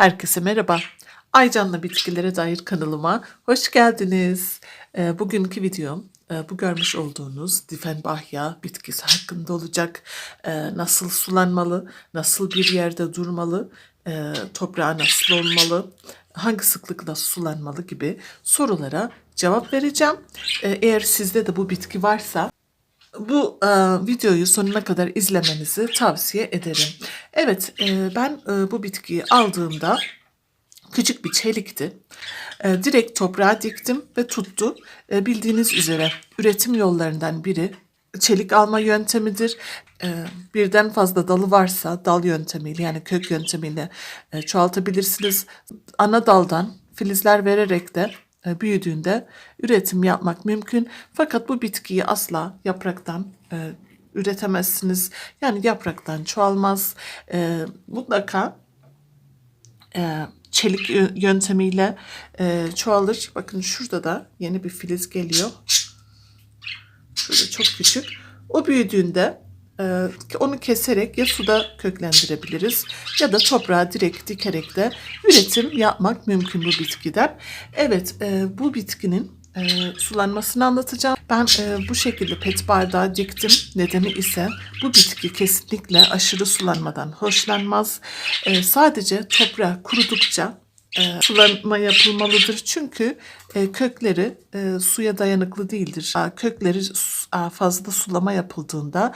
Herkese merhaba. Aycan'la bitkilere dair kanalıma hoş geldiniz. Ee, bugünkü videom e, bu görmüş olduğunuz Diffenbachia bitkisi hakkında olacak. Ee, nasıl sulanmalı, nasıl bir yerde durmalı, e, toprağı nasıl olmalı, hangi sıklıkla sulanmalı gibi sorulara cevap vereceğim. Ee, eğer sizde de bu bitki varsa bu e, videoyu sonuna kadar izlemenizi tavsiye ederim. Evet, e, ben e, bu bitkiyi aldığımda küçük bir çelikti. E, direkt toprağa diktim ve tuttu. E, bildiğiniz üzere üretim yollarından biri çelik alma yöntemidir. E, birden fazla dalı varsa dal yöntemiyle yani kök yöntemiyle e, çoğaltabilirsiniz. Ana daldan filizler vererek de büyüdüğünde üretim yapmak mümkün. Fakat bu bitkiyi asla yapraktan e, üretemezsiniz. Yani yapraktan çoğalmaz. E, mutlaka e, çelik yö- yöntemiyle e, çoğalır. Bakın şurada da yeni bir filiz geliyor. Şurada çok küçük. O büyüdüğünde e, onu keserek ya suda köklendirebiliriz ya da toprağa direkt dikerek de üretim yapmak mümkün bu bitkiden. Evet e, bu bitkinin e, sulanmasını anlatacağım. Ben e, bu şekilde pet bardağı diktim. Nedeni ise bu bitki kesinlikle aşırı sulanmadan hoşlanmaz. Sadece toprağı kurudukça e, sulanma yapılmalıdır. Çünkü e, kökleri e, suya dayanıklı değildir. Kökleri fazla sulama yapıldığında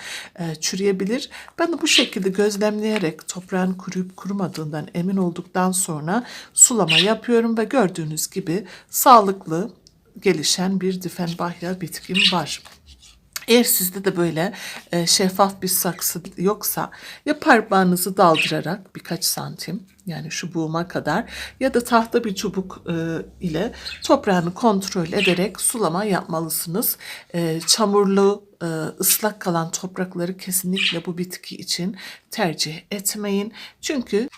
çürüyebilir. Ben de bu şekilde gözlemleyerek toprağın kuruyup kurumadığından emin olduktan sonra sulama yapıyorum ve gördüğünüz gibi sağlıklı gelişen bir Diffenbachia bitkim var. Eğer sizde de böyle e, şeffaf bir saksı yoksa ya parmağınızı daldırarak birkaç santim yani şu buğuma kadar ya da tahta bir çubuk e, ile toprağını kontrol ederek sulama yapmalısınız. E, çamurlu, e, ıslak kalan toprakları kesinlikle bu bitki için tercih etmeyin. Çünkü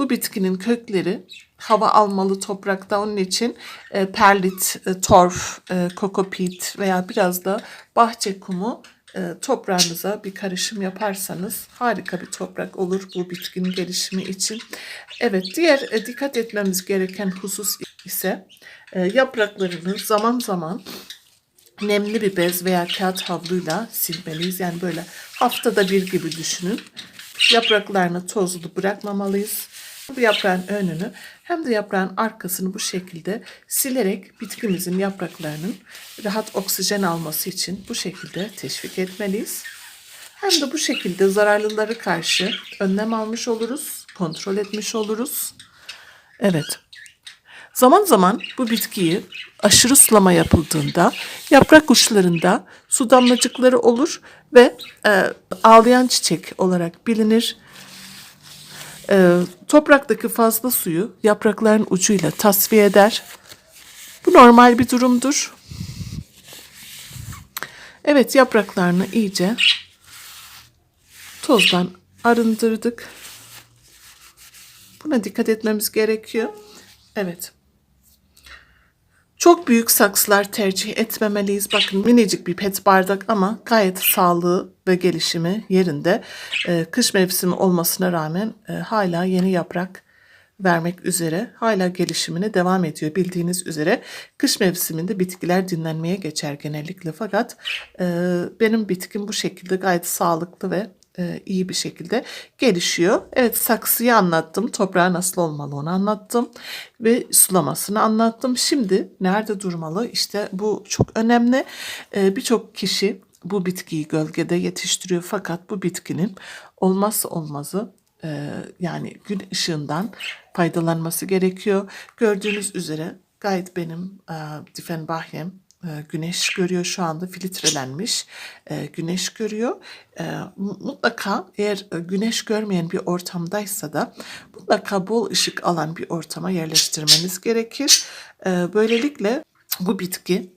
bu bitkinin kökleri hava almalı toprakta onun için e, perlit, e, torf, e, kokopit veya biraz da bahçe kumu e, toprağınıza bir karışım yaparsanız harika bir toprak olur bu bitkinin gelişimi için. Evet diğer e, dikkat etmemiz gereken husus ise e, yapraklarını zaman zaman nemli bir bez veya kağıt havluyla silmeliyiz. Yani böyle haftada bir gibi düşünün. Yapraklarını tozlu bırakmamalıyız. Bu yaprağın önünü hem de yaprağın arkasını bu şekilde silerek bitkimizin yapraklarının rahat oksijen alması için bu şekilde teşvik etmeliyiz. Hem de bu şekilde zararlıları karşı önlem almış oluruz, kontrol etmiş oluruz. Evet. Zaman zaman bu bitkiyi aşırı sulama yapıldığında yaprak uçlarında su damlacıkları olur ve e, ağlayan çiçek olarak bilinir. E, topraktaki fazla suyu yaprakların ucuyla tasfiye eder. Bu normal bir durumdur. Evet yapraklarını iyice tozdan arındırdık. Buna dikkat etmemiz gerekiyor. Evet. Çok büyük saksılar tercih etmemeliyiz. Bakın minicik bir pet bardak ama gayet sağlığı ve gelişimi yerinde. Ee, kış mevsimi olmasına rağmen e, hala yeni yaprak vermek üzere hala gelişimine devam ediyor. Bildiğiniz üzere kış mevsiminde bitkiler dinlenmeye geçer genellikle fakat e, benim bitkim bu şekilde gayet sağlıklı ve e, iyi bir şekilde gelişiyor. Evet saksıyı anlattım. Toprağı nasıl olmalı onu anlattım. Ve sulamasını anlattım. Şimdi nerede durmalı? İşte bu çok önemli. E, Birçok kişi bu bitkiyi gölgede yetiştiriyor. Fakat bu bitkinin olmazsa olmazı e, yani gün ışığından faydalanması gerekiyor. Gördüğünüz üzere gayet benim e, Diffenbachiem e, güneş görüyor şu anda filtrelenmiş e, güneş görüyor. E, mu- mutlaka eğer e, güneş görmeyen bir ortamdaysa da mutlaka bol ışık alan bir ortama yerleştirmeniz gerekir. Böylelikle bu bitki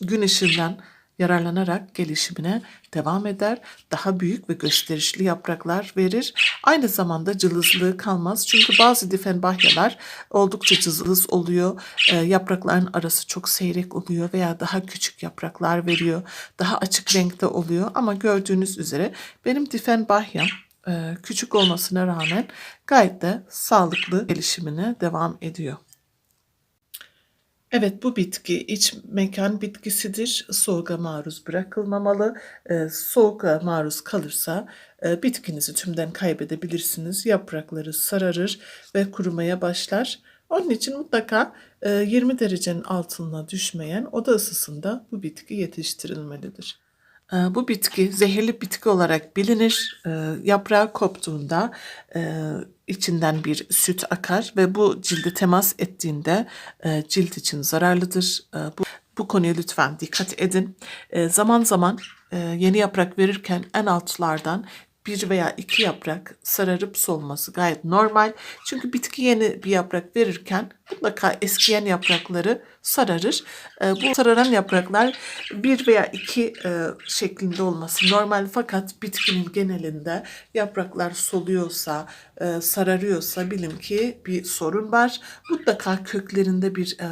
gün ışığından yararlanarak gelişimine devam eder. Daha büyük ve gösterişli yapraklar verir. Aynı zamanda cılızlığı kalmaz. Çünkü bazı difenbahyalar oldukça cılız oluyor. Ee, yaprakların arası çok seyrek oluyor veya daha küçük yapraklar veriyor. Daha açık renkte oluyor. Ama gördüğünüz üzere benim difenbahyam e, e, küçük olmasına rağmen gayet de sağlıklı gelişimine devam ediyor. Evet bu bitki iç mekan bitkisidir. Soğuğa maruz bırakılmamalı. Ee, soğuğa maruz kalırsa e, bitkinizi tümden kaybedebilirsiniz. Yaprakları sararır ve kurumaya başlar. Onun için mutlaka e, 20 derecenin altına düşmeyen oda ısısında bu bitki yetiştirilmelidir. Ee, Bu bitki zehirli bitki olarak bilinir. Ee, Yaprağı koptuğunda e, içinden bir süt akar ve bu cilde temas ettiğinde e, cilt için zararlıdır. Ee, Bu, bu konuya lütfen dikkat edin. Ee, Zaman zaman e, yeni yaprak verirken en altlardan bir veya iki yaprak sararıp solması gayet normal. Çünkü bitki yeni bir yaprak verirken mutlaka eskiyen yaprakları sararır. Ee, bu sararan yapraklar bir veya iki e, şeklinde olması normal fakat bitkinin genelinde yapraklar soluyorsa, e, sararıyorsa bilin ki bir sorun var. Mutlaka köklerinde bir e,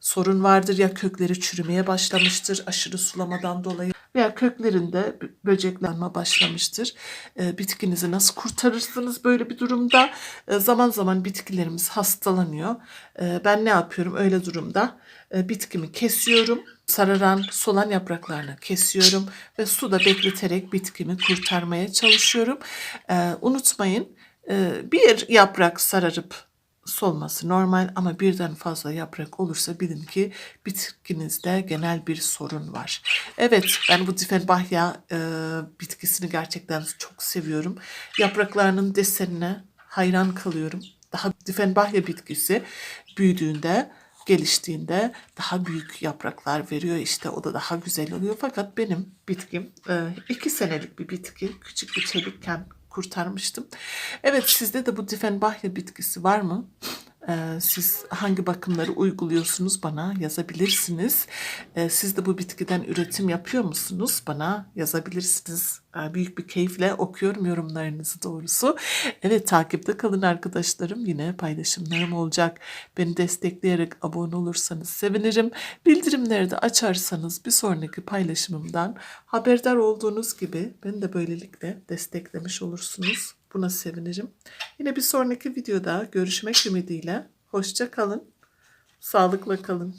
sorun vardır ya kökleri çürümeye başlamıştır aşırı sulamadan dolayı veya köklerinde böceklenme başlamıştır. E, bitkinizi nasıl kurtarırsınız böyle bir durumda? E, zaman zaman bitkilerimiz hastalanıyor. E, ben ne yapıyorum öyle durumda? E, bitkimi kesiyorum. Sararan, solan yapraklarını kesiyorum ve suda bekleterek bitkimi kurtarmaya çalışıyorum. E, unutmayın e, bir yaprak sararıp solması normal ama birden fazla yaprak olursa bilin ki bitkinizde genel bir sorun var. Evet ben bu Diffenbachia e, bitkisini gerçekten çok seviyorum. Yapraklarının desenine hayran kalıyorum. Daha Diffenbachia bitkisi büyüdüğünde geliştiğinde daha büyük yapraklar veriyor işte o da daha güzel oluyor. Fakat benim bitkim e, iki senelik bir bitki küçük bir çelikken kurtarmıştım. Evet sizde de bu Diffenbachia bitkisi var mı? Ee, siz hangi bakımları uyguluyorsunuz bana yazabilirsiniz. Ee, siz de bu bitkiden üretim yapıyor musunuz? Bana yazabilirsiniz. Ee, büyük bir keyifle okuyorum yorumlarınızı doğrusu. Evet takipte kalın arkadaşlarım. Yine paylaşımlarım olacak. Beni destekleyerek abone olursanız sevinirim. Bildirimleri de açarsanız bir sonraki paylaşımımdan haberdar olduğunuz gibi beni de böylelikle desteklemiş olursunuz. Buna sevinirim. Yine bir sonraki videoda görüşmek ümidiyle. Hoşça kalın. Sağlıkla kalın.